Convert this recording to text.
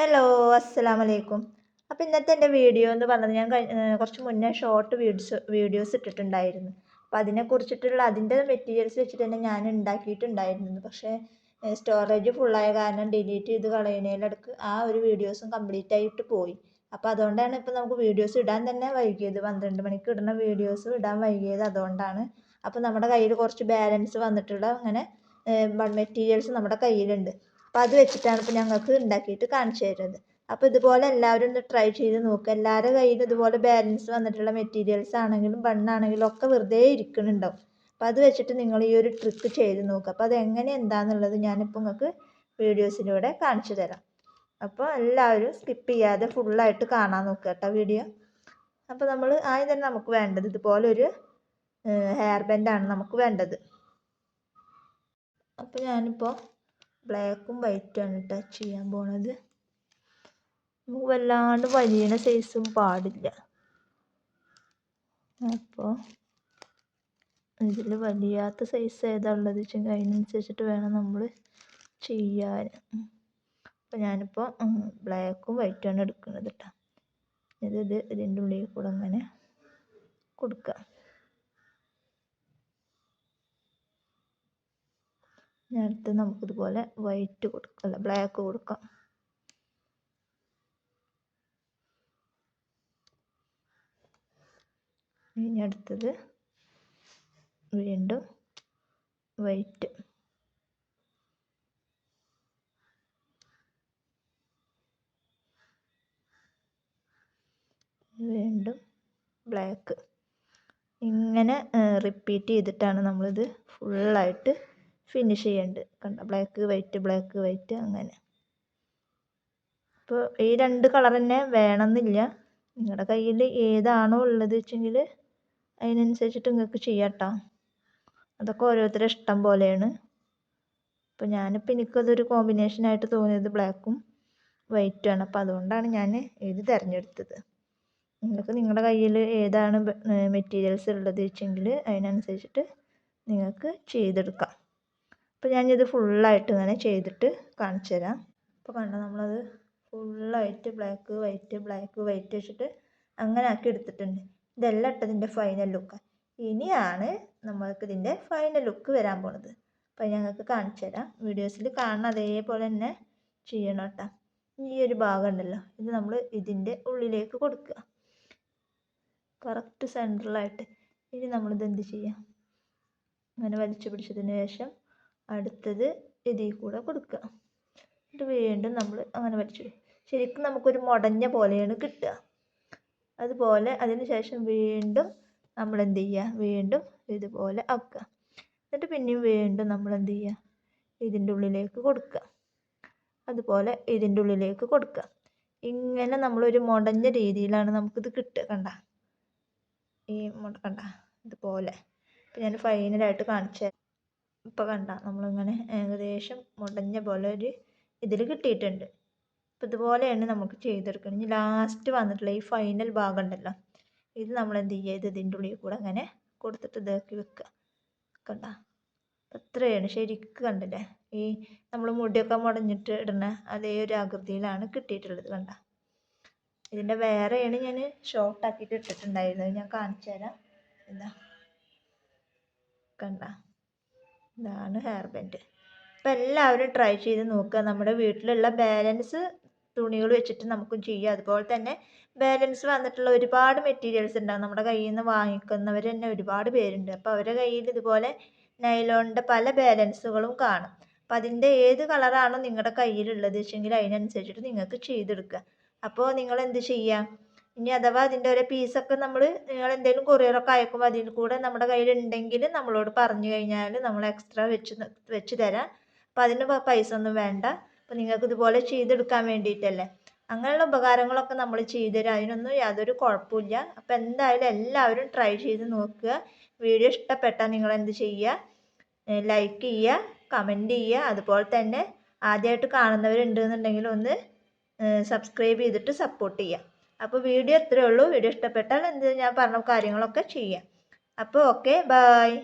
Hello അസ്സാം വലൈക്കും അപ്പോൾ ഇന്നത്തെ എന്റെ വീഡിയോ എന്ന് പറഞ്ഞത് ഞാൻ കുറച്ച് മുന്നേ ഷോർട്ട് വീഡിയോസ് വീഡിയോസ് ഇട്ടിട്ടുണ്ടായിരുന്നു. അപ്പോൾ അതിനെക്കുറിച്ചിട്ടുള്ള അതിന്റെ മെറ്റീരിയൽസ് വെച്ചിട്ട് തന്നെ ഞാൻ ഉണ്ടാക്കിയിട്ടുണ്ടായിരുന്നു. പക്ഷേ സ്റ്റോറേജ് ഫുള്ളായ കാരണം ഡിലീറ്റ് ചെയ്ത് കളയുന്നതിലടക്ക് ആ ഒരു വീഡിയോസും കംപ്ലീറ്റ് ആയിട്ട് പോയി. അപ്പോൾ അതുകൊണ്ടാണ് ഇപ്പോൾ നമുക്ക് വീഡിയോസ് ഇടാൻ തന്നെ വൈകിയത്. പന്ത്രണ്ട് മണിക്ക് ഇടുന്ന വീഡിയോസ് ഇടാൻ വൈകിയത് അതുകൊണ്ടാണ്. അപ്പോൾ നമ്മുടെ കയ്യിൽ കുറച്ച് ബാലൻസ് വന്നിട്ടുള്ള അങ്ങനെ മെറ്റീരിയൽസ് നമ്മുടെ കയ്യിലുണ്ട്. അപ്പോൾ അത് വെച്ചിട്ടാണ് ഇപ്പോൾ ഞങ്ങൾക്ക് ഉണ്ടാക്കിയിട്ട് കാണിച്ചു തരുന്നത്. അപ്പോൾ ഇതുപോലെ എല്ലാവരും ഒന്ന് ട്രൈ ചെയ്ത് നോക്കുക എല്ലാവരുടെ കയ്യിലും ഇതുപോലെ ബാലൻസ് വന്നിട്ടുള്ള മെറ്റീരിയൽസ് ആണെങ്കിലും ബണ്ണാണെങ്കിലും ഒക്കെ വെറുതെ ഇരിക്കുന്നുണ്ടാവും അപ്പോൾ അത് വെച്ചിട്ട് നിങ്ങൾ ഈ ഒരു ട്രിക്ക് ചെയ്ത് നോക്കുക അപ്പോൾ അത് എങ്ങനെ എന്താണെന്നുള്ളത് ഞാനിപ്പോൾ നിങ്ങൾക്ക് വീഡിയോസിലൂടെ കാണിച്ചു തരാം. അപ്പോൾ എല്ലാവരും സ്കിപ്പ് ചെയ്യാതെ ഫുള്ളായിട്ട് കാണാൻ നോക്കുക കേട്ടോ വീഡിയോ അപ്പോൾ നമ്മൾ ആദ്യം തന്നെ നമുക്ക് വേണ്ടത് ഇതുപോലെ ഒരു ഹെയർ ബാൻഡാണ് നമുക്ക് വേണ്ടത്. അപ്പോൾ ഞാനിപ്പോൾ ബ്ലാക്കും വൈറ്റുമാണ് ടച്ച് ചെയ്യാൻ പോണത്. നമുക്ക് വല്ലാണ്ട് വലിയ സൈസും പാടില്ല. അപ്പോൾ ഇതിൽ വലിയാത്ത സൈസ് ഏതാ ഉള്ളത് വെച്ചെങ്കിൽ അതിനനുസരിച്ചിട്ട് വേണം നമ്മൾ ചെയ്യാൻ. അപ്പോൾ ഞാനിപ്പോൾ ബ്ലാക്കും വൈറ്റുമാണ് എടുക്കുന്നത് കേട്ടോ ഇത് ഇത് ഇതിന്റെ ഉള്ളിൽ കൂടെ അങ്ങനെ കൊടുക്കുക നമുക്ക് നമുക്കിതുപോലെ വൈറ്റ് കൊടുക്കാം അല്ല ബ്ലാക്ക് കൊടുക്കാം. ഇനി അടുത്തത് വീണ്ടും വൈറ്റ് വീണ്ടും ബ്ലാക്ക് ഇങ്ങനെ റിപ്പീറ്റ് ചെയ്തിട്ടാണ് നമ്മളിത് ഫുള്ളായിട്ട് ഫിനിഷ് ചെയ്യുന്നുണ്ട് കണ്ട? ബ്ലാക്ക് വൈറ്റ് ബ്ലാക്ക് വൈറ്റ് അങ്ങനെ. അപ്പോൾ ഈ രണ്ട് കളർ തന്നെ വേണമെന്നില്ല. നിങ്ങളുടെ കയ്യിൽ ഏതാണോ ഉള്ളത് വെച്ചെങ്കിൽ അതിനനുസരിച്ചിട്ട് നിങ്ങൾക്ക് ചെയ്യാട്ടോ അതൊക്കെ ഓരോരുത്തരുടെ ഇഷ്ടം പോലെയാണ്. അപ്പോൾ ഞാനിപ്പോൾ എനിക്കതൊരു കോമ്പിനേഷനായിട്ട് തോന്നിയത് ബ്ലാക്കും വൈറ്റുമാണ് അപ്പോൾ അതുകൊണ്ടാണ് ഞാൻ ഇത് തിരഞ്ഞെടുത്തത്. നിങ്ങൾക്ക് നിങ്ങളുടെ കയ്യിൽ ഏതാണ് മെറ്റീരിയൽസ് ഉള്ളത് വെച്ചെങ്കിൽ അതിനനുസരിച്ചിട്ട് നിങ്ങൾക്ക് ചെയ്തെടുക്കാം. അപ്പോൾ ഞാനിത് ഫുള്ളായിട്ട് ഇങ്ങനെ ചെയ്തിട്ട് കാണിച്ചു തരാം അപ്പോൾ കണ്ടോ നമ്മളത് ഫുള്ളായിട്ട് ബ്ലാക്ക് വൈറ്റ് ബ്ലാക്ക് വൈറ്റ് വെച്ചിട്ട് അങ്ങനെ ആക്കി എടുത്തിട്ടുണ്ട്. ഇതെല്ലാം ഇട്ടതിന്റെ ഫൈനൽ ലുക്ക് ഇനിയാണ് നമ്മൾക്ക് ഇതിന്റെ ഫൈനൽ ലുക്ക് വരാൻ പോണത്. അപ്പോൾ ഞങ്ങൾക്ക് കാണിച്ചു തരാം വീഡിയോസിൽ കാണുന്ന അതേപോലെ തന്നെ ചെയ്യണം കേട്ടോ. ഈ ഒരു ഭാഗം ഉണ്ടല്ലോ ഇത് നമ്മൾ ഇതിന്റെ ഉള്ളിലേക്ക് കൊടുക്കുക. കറക്റ്റ് സെന്ററിലായിട്ട് ഇനി നമ്മളിത് എന്ത് ചെയ്യാം? അങ്ങനെ വലിച്ചു പിടിച്ചതിന് ശേഷം അടുത്തത് ഇതിൽ കൂടെ കൊടുക്കുക എന്നിട്ട് വീണ്ടും നമ്മൾ അങ്ങനെ വലിച്ചു ശരിക്കും നമുക്കൊരു മുടഞ്ഞ പോലെയാണ് കിട്ടുക. അതുപോലെ അതിന് ശേഷം വീണ്ടും നമ്മൾ എന്ത് ചെയ്യുക? വീണ്ടും ഇതുപോലെ ആക്കുക. എന്നിട്ട് പിന്നെയും വീണ്ടും നമ്മൾ എന്ത് ചെയ്യുക? ഇതിന്റെ ഉള്ളിലേക്ക് കൊടുക്കുക അതുപോലെ ഇതിന്റെ ഉള്ളിലേക്ക് കൊടുക്കുക ഇങ്ങനെ നമ്മളൊരു മുടഞ്ഞ രീതിയിലാണ് നമുക്കിത് കിട്ടുക. കണ്ട? ഈ കണ്ട? ഇതുപോലെ. ഇപ്പം ഞാൻ ഫൈനലായിട്ട് കാണിച്ചു ഇപ്പോൾ കണ്ട നമ്മളിങ്ങനെ ഏകദേശം മുടഞ്ഞ പോലെ ഒരു ഇതിൽ കിട്ടിയിട്ടുണ്ട്. അപ്പോൾ ഇതുപോലെയാണ് നമുക്ക് ചെയ്തെടുക്കുന്നത്. ഇനി ലാസ്റ്റ് വന്നിട്ടുള്ള ഈ ഫൈനൽ ഭാഗം ഉണ്ടല്ലോ ഇത് നമ്മൾ എന്ത് ചെയ്യുക? ഇത് ഇതിന്റെ ഉള്ളിൽ കൂടെ അങ്ങനെ കൊടുത്തിട്ട് ഇതാക്കി വെക്കുക. കണ്ട? അത്രയാണ് ശരിക്കും കണ്ടില്ലേ? ഈ നമ്മൾ മുടിയൊക്കെ മുടഞ്ഞിട്ട് ഇടുന്ന അതേ ഒരു ആകൃതിയിലാണ് കിട്ടിയിട്ടുള്ളത് കണ്ട? ഇതിന്റെ വേറെയാണ് ഞാൻ ഷോർട്ടാക്കിയിട്ട് ഇട്ടിട്ടുണ്ടായിരുന്നത്. ഞാൻ കാണിച്ചു തരാം എന്താ? കണ്ട? ഇതാണ് ഹെയർ ബാൻഡ് അപ്പോൾ എല്ലാവരും ട്രൈ ചെയ്ത് നോക്കുക നമ്മുടെ വീട്ടിലുള്ള ബാലൻസ് തുണികൾ വെച്ചിട്ട് നമുക്കും ചെയ്യാം. അതുപോലെ തന്നെ ബാലൻസ് വന്നിട്ടുള്ള ഒരുപാട് മെറ്റീരിയൽസ് ഉണ്ടാകും നമ്മുടെ കയ്യിൽ നിന്ന് വാങ്ങിക്കുന്നവർ തന്നെ ഒരുപാട് പേരുണ്ട്. അപ്പോൾ അവരുടെ കയ്യിൽ ഇതുപോലെ നൈലോണിന്റെ പല ബാലൻസുകളും കാണും. അപ്പോൾ അതിന്റെ ഏത് കളറാണോ നിങ്ങളുടെ കയ്യിലുള്ളത് വെച്ചെങ്കിൽ അതിനനുസരിച്ചിട്ട് നിങ്ങൾക്ക് ചെയ്തെടുക്കുക അപ്പോൾ നിങ്ങൾ എന്ത് ചെയ്യുക ഇനി അഥവാ അതിന്റെ ഒരു പീസൊക്കെ നമ്മൾ നിങ്ങൾ എന്തെങ്കിലും കൊറിയറൊക്കെ അയക്കുമ്പോൾ അതിൽ കൂടെ നമ്മുടെ കയ്യിലുണ്ടെങ്കിൽ നമ്മളോട് പറഞ്ഞു കഴിഞ്ഞാൽ നമ്മൾ എക്സ്ട്രാ വെച്ച് വെച്ച് തരാം. അപ്പോൾ അതിന് പൈസ ഒന്നും വേണ്ട. അപ്പോൾ നിങ്ങൾക്ക് ഇതുപോലെ ചെയ്തെടുക്കാൻ വേണ്ടിയിട്ടല്ലേ. അങ്ങനെയുള്ള ഉപകാരങ്ങളൊക്കെ നമ്മൾ ചെയ്തു തരാം. അതിനൊന്നും യാതൊരു കുഴപ്പമില്ല. അപ്പോൾ എന്തായാലും എല്ലാവരും ട്രൈ ചെയ്ത് നോക്കുക. വീഡിയോ ഇഷ്ടപ്പെട്ടാൽ നിങ്ങൾ എന്ത് ചെയ്യുക? ലൈക്ക് ചെയ്യുക കമന്റ് ചെയ്യുക. അതുപോലെ തന്നെ ആദ്യമായിട്ട് കാണുന്നവരുണ്ടെന്നുണ്ടെങ്കിൽ ഒന്ന് സബ്സ്ക്രൈബ് ചെയ്തിട്ട് സപ്പോർട്ട് ചെയ്യുക. അപ്പോൾ വീഡിയോ ഇത്രയേ ഉള്ളൂ. വീഡിയോ ഇഷ്ടപ്പെട്ടാൽ എന്ത് ഞാൻ പറഞ്ഞ കാര്യങ്ങളൊക്കെ ചെയ്യാം. അപ്പോൾ ഓക്കെ ബായ്